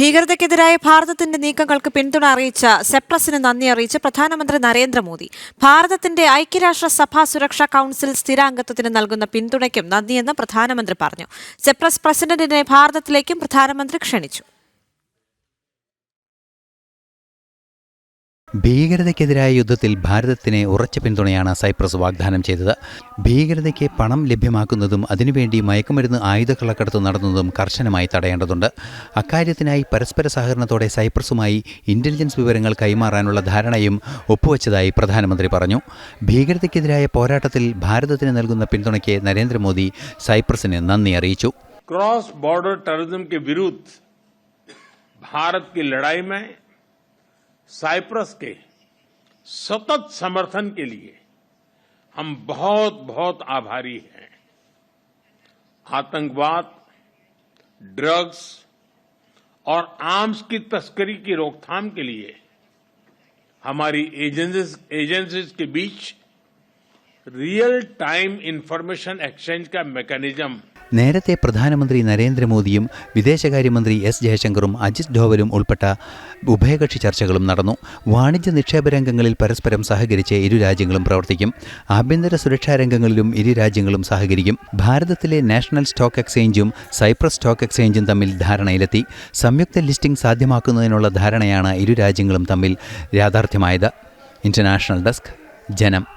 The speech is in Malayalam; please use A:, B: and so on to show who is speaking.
A: ഭീകരതയ്ക്കെതിരായ ഭാരതത്തിന്റെ നീക്കങ്ങൾക്ക് പിന്തുണ അറിയിച്ച സെപ്രസിന് നന്ദി അറിയിച്ച് പ്രധാനമന്ത്രി നരേന്ദ്രമോദി. ഭാരതത്തിന്റെ ഐക്യരാഷ്ട്ര സഭാ സുരക്ഷാ കൌൺസിൽ സ്ഥിരാംഗത്വത്തിന് നൽകുന്ന പിന്തുണയ്ക്കും നന്ദിയെന്ന് പ്രധാനമന്ത്രി പറഞ്ഞു. സെപ്രസ് പ്രസിഡന്റിനെ ഭാരതത്തിലേക്കും പ്രധാനമന്ത്രി ക്ഷണിച്ചു.
B: ഭീകരതയ്ക്കെതിരായ യുദ്ധത്തിൽ ഭാരതത്തിന് ഉറച്ച പിന്തുണയാണ് സൈപ്രസ് വാഗ്ദാനം ചെയ്തത് ഭീകരതയ്ക്ക് പണം ലഭ്യമാക്കുന്നതും അതിനുവേണ്ടി മയക്കുമരുന്ന് ആയുധക്കള്ളക്കടത്ത് നടത്തുന്നതും കർശനമായി തടയേണ്ടതുണ്ട് അക്കാര്യത്തിനായി പരസ്പര സഹകരണത്തോടെ സൈപ്രസുമായി ഇന്റലിജൻസ് വിവരങ്ങൾ കൈമാറാനുള്ള ധാരണയും ഒപ്പുവച്ചതായി പ്രധാനമന്ത്രി പറഞ്ഞു ഭീകരതയ്ക്കെതിരായ പോരാട്ടത്തിൽ ഭാരതത്തിന് നൽകുന്ന പിന്തുണയ്ക്ക് നരേന്ദ്രമോദി സൈപ്രസിന് നന്ദി അറിയിച്ചു
C: क्रॉस बॉर्डर टेररिज्म के विरुद्ध भारत की लड़ाई में साइप्रस के सतत समर्थन के लिए हम बहुत बहुत आभारी हैं। आतंकवाद ड्रग्स और आर्म्स की तस्करी की रोकथाम के लिए हमारी एजेंसीज के बीच रियल टाइम इंफॉर्मेशन एक्सचेंज का मैकेनिज्म
B: നേരത്തെ പ്രധാനമന്ത്രി നരേന്ദ്രമോദിയും വിദേശകാര്യമന്ത്രി എസ് ജയശങ്കറും അജിത് ഡോവലും ഉൾപ്പെട്ട ഉഭയകക്ഷി ചർച്ചകളും നടന്നു. വാണിജ്യ നിക്ഷേപ രംഗങ്ങളിൽ പരസ്പരം സഹകരിച്ച് ഇരു രാജ്യങ്ങളും പ്രവർത്തിക്കും. ആഭ്യന്തര സുരക്ഷാ രംഗങ്ങളിലും ഇരു രാജ്യങ്ങളും സഹകരിക്കും. ഭാരതത്തിലെ നാഷണൽ സ്റ്റോക്ക് എക്സ്ചേഞ്ചും സൈപ്രസ് സ്റ്റോക്ക് എക്സ്ചേഞ്ചും തമ്മിൽ ധാരണയിലെത്തി. സംയുക്ത ലിസ്റ്റിംഗ് സാധ്യമാക്കുന്നതിനുള്ള ധാരണയാണ് ഇരു രാജ്യങ്ങളും തമ്മിൽ യാഥാർത്ഥ്യമായത്. ഇന്റർനാഷണൽ ഡെസ്ക് ജനം.